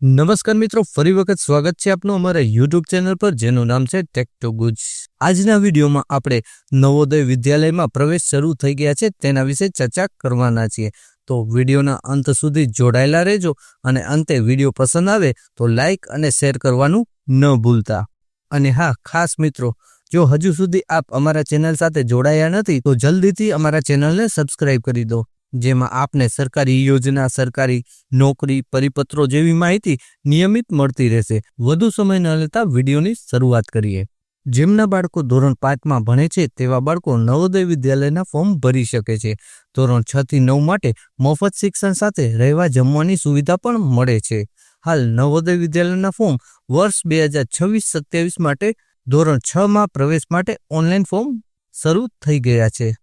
નમસ્કાર મિત્રો, ફરી વખત સ્વાગત છે આપનું અમારા યુટ્યુબ ચેનલ પર, જેનું નામ છે ટેક ટુ ગુજ આજના વિડીયોમાં આપણે નવોદય વિદ્યાલયમાં પ્રવેશ શરૂ થઈ ગયા છે, તેના વિશે ચર્ચા કરવાના છીએ. તો વિડીયોના અંત સુધી જોડાયેલા રહેજો અને અંતે વીડિયો પસંદ આવે તો લાઈક અને શેર કરવાનું ન ભૂલતા. અને હા, ખાસ મિત્રો, જો હજુ સુધી આપ અમારા ચેનલ સાથે જોડાયા નથી, તો જલ્દીથી અમારા ચેનલને સબસ્ક્રાઇબ કરી દો. જેમાં આપને સરકારી યોજના, સરકારી નોકરી, પરિપત્રો જેવી માહિતી નિયમિત મળતી રહેશે. વધુ સમય ન લેતા વિડીયોની શરૂઆત કરીએ. જેમના બાળકો ધોરણ પાંચમાં ભણે છે, તેવા બાળકો નવોદય વિદ્યાલયના ફોર્મ ભરી શકે છે. ધોરણ છ થી નવ માટે મફત શિક્ષણ સાથે રહેવા જમવાની સુવિધા પણ મળે છે. હાલ નવોદય વિદ્યાલયના ફોર્મ વર્ષ બે હજાર છવ્વીસ સત્યાવીસ માટે, ધોરણ છ માં પ્રવેશ માટે ઓનલાઈન ફોર્મ શરૂ થઈ ગયા છે.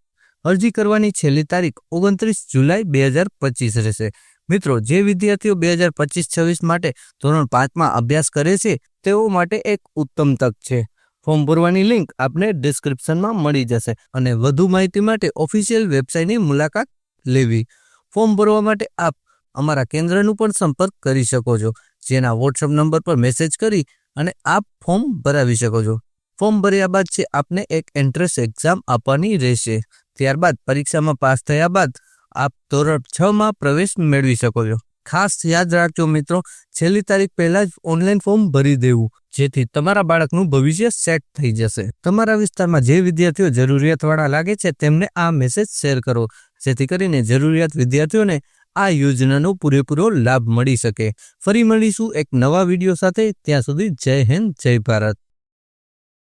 અરજી કરવાની છેલ્લી તારીખ ઓગણત્રીસ જુલાઈ બે હજાર પચીસ રહેશે. મિત્રો, જે વિદ્યાર્થીઓ બે હજાર પચીસ છવ્વીસ માટે ધોરણ પાંચમાં અભ્યાસ કરે છે, તેઓ માટે એક ઉત્તમ તક છે. ફોર્મ ભરવાની લિંક આપને ડિસ્ક્રિપ્શનમાં મળી જશે અને વધુ માહિતી માટે ઓફિશિયલ વેબસાઇટની મુલાકાત લેવી. ફોર્મ ભરવા માટે આપ અમારા કેન્દ્રનું પણ સંપર્ક કરી શકો છો, જેના વોટ્સઅપ નંબર પર મેસેજ કરી અને આપ ફોર્મ ભરાવી શકો છો. ફોર્મ ભર્યા બાદ છે, આપને એક એન્ટ્રન્સ એક્ઝામ આપવાની રહેશે. ત્યારબાદ પરીક્ષામાં પાસ થયા બાદ આપ ધોરણ છ માં પ્રવેશ મેળવી શકો છો. ખાસ યાદ રાખજો મિત્રો, છેલ્લી તારીખ પહેલા જ ઓનલાઈન ફોર્મ ભરી દેવું, જેથી તમારા બાળકનું ભવિષ્ય સેટ થઈ જશે. તમારા વિસ્તારમાં જે વિદ્યાર્થીઓ જરૂરિયાતવાળા લાગે છે, તેમને આ મેસેજ શેર કરો, જેથી કરીને જરૂરિયાત વિદ્યાર્થીઓને આ યોજનાનો પૂરેપૂરો લાભ મળી શકે. ફરી મળીશું એક નવા વીડિયો સાથે, ત્યાં સુધી જય હિન્દ, જય ભારત.